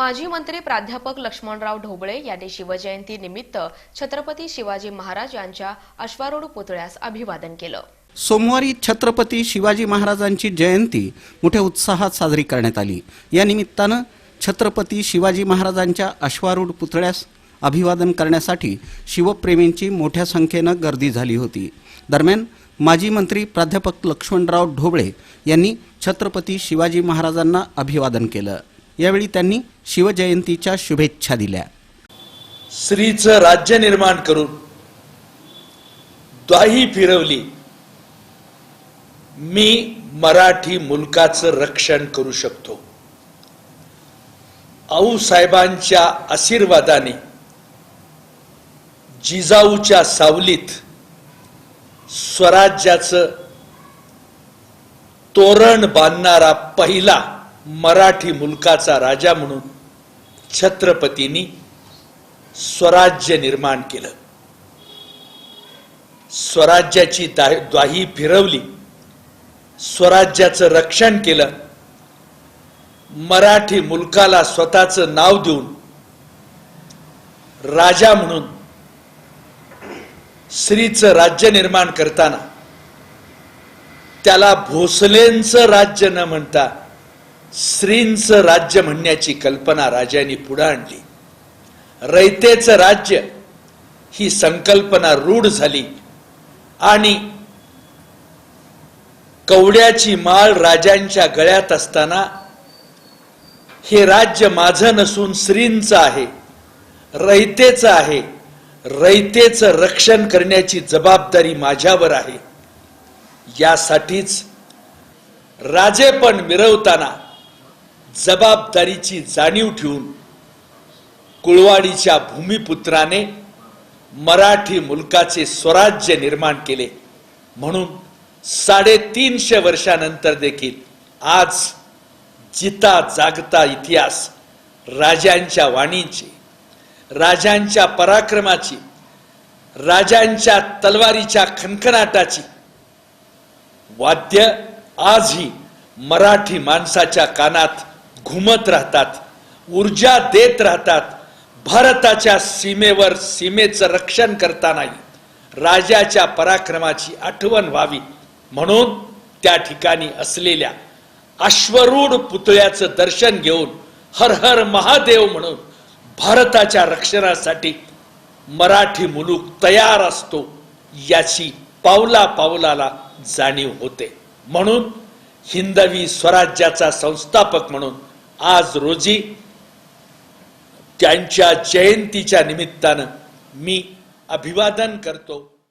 माजी मंत्री प्राध्यापक लक्ष्मणराव ढोबळे यांनी शिवजयंती निमित्त छत्रपती शिवाजी महाराज यांच्या अश्वारूढ पुतळ्यास अभिवादन केलं. सोमवारी छत्रपती शिवाजी महाराजांची जयंती मोठ्या उत्साहात साजरी करण्यात आली. या निमित्तानं छत्रपती शिवाजी महाराजांच्या अश्वारूढ पुतळ्यास अभिवादन करण्यासाठी शिवप्रेमींची मोठ्या संख्येनं गर्दी झाली होती. दरम्यान माजी मंत्री प्राध्यापक लक्ष्मणराव ढोबळे यांनी छत्रपती शिवाजी महाराजांना अभिवादन केलं. यावेळी त्यांनी शिवजयंतीच्या शुभेच्छा दिल्या. स्त्रीचं राज्य निर्माण करून द्वाही फिरवली. मी मराठी मुलकाचं रक्षण करू शकतो. आऊसाहेबांच्या आशीर्वादाने जिजाऊच्या सावलीत स्वराज्याचं तोरण बांधणारा पहिला मराठी मुलकाचा राजा म्हणून छत्रपतींनी स्वराज्य निर्माण केलं. स्वराज्याची द्वाही फिरवली. स्वराज्याचं रक्षण केलं. मराठी मुलकाला स्वतःचं नाव देऊन राजा म्हणून श्रीचं राज्य निर्माण करताना त्याला भोसलेंचं राज्य न म्हणता श्रींच राज्य म्हणण्याची कल्पना राजांनी पुढे आणली. रयतेचं राज्य ही संकल्पना रूढ झाली आणि कवड्याची माळ राजांच्या गळ्यात असताना हे राज्य माझं नसून श्रींचं आहे रयतेचं आहे. रयतेचं रक्षण करण्याची जबाबदारी माझ्यावर आहे. यासाठीच राजेपण मिरवताना जबाबदारीची जाणीव ठेवून कुळवाडीच्या भूमिपुत्राने मराठी मुलकाचे स्वराज्य निर्माण केले. म्हणून साडेतीनशे वर्षानंतर देखील आज जिता जागता इतिहास राजांच्या वाणीची राजांच्या पराक्रमाची राजांच्या तलवारीच्या खनखनाटाची वाद्य आजही मराठी माणसाच्या कानात घुमत राहतात ऊर्जा देत राहतात भारताच्या सीमेवर सीमेचं रक्षण करतानाही राजाच्या पराक्रमाची आठवण व्हावी. म्हणून त्या ठिकाणी असलेल्या अश्वरूढ पुतळ्याचं दर्शन घेऊन हर हर महादेव म्हणून भारताच्या रक्षणासाठी मराठी मुलूक तयार असतो याची पावला पावलाला जाणीव होते. म्हणून हिंदवी स्वराज्याचा संस्थापक म्हणून आज रोजी त्यांच्या जयंतीच्या निमित्तानं मी अभिवादन करतो.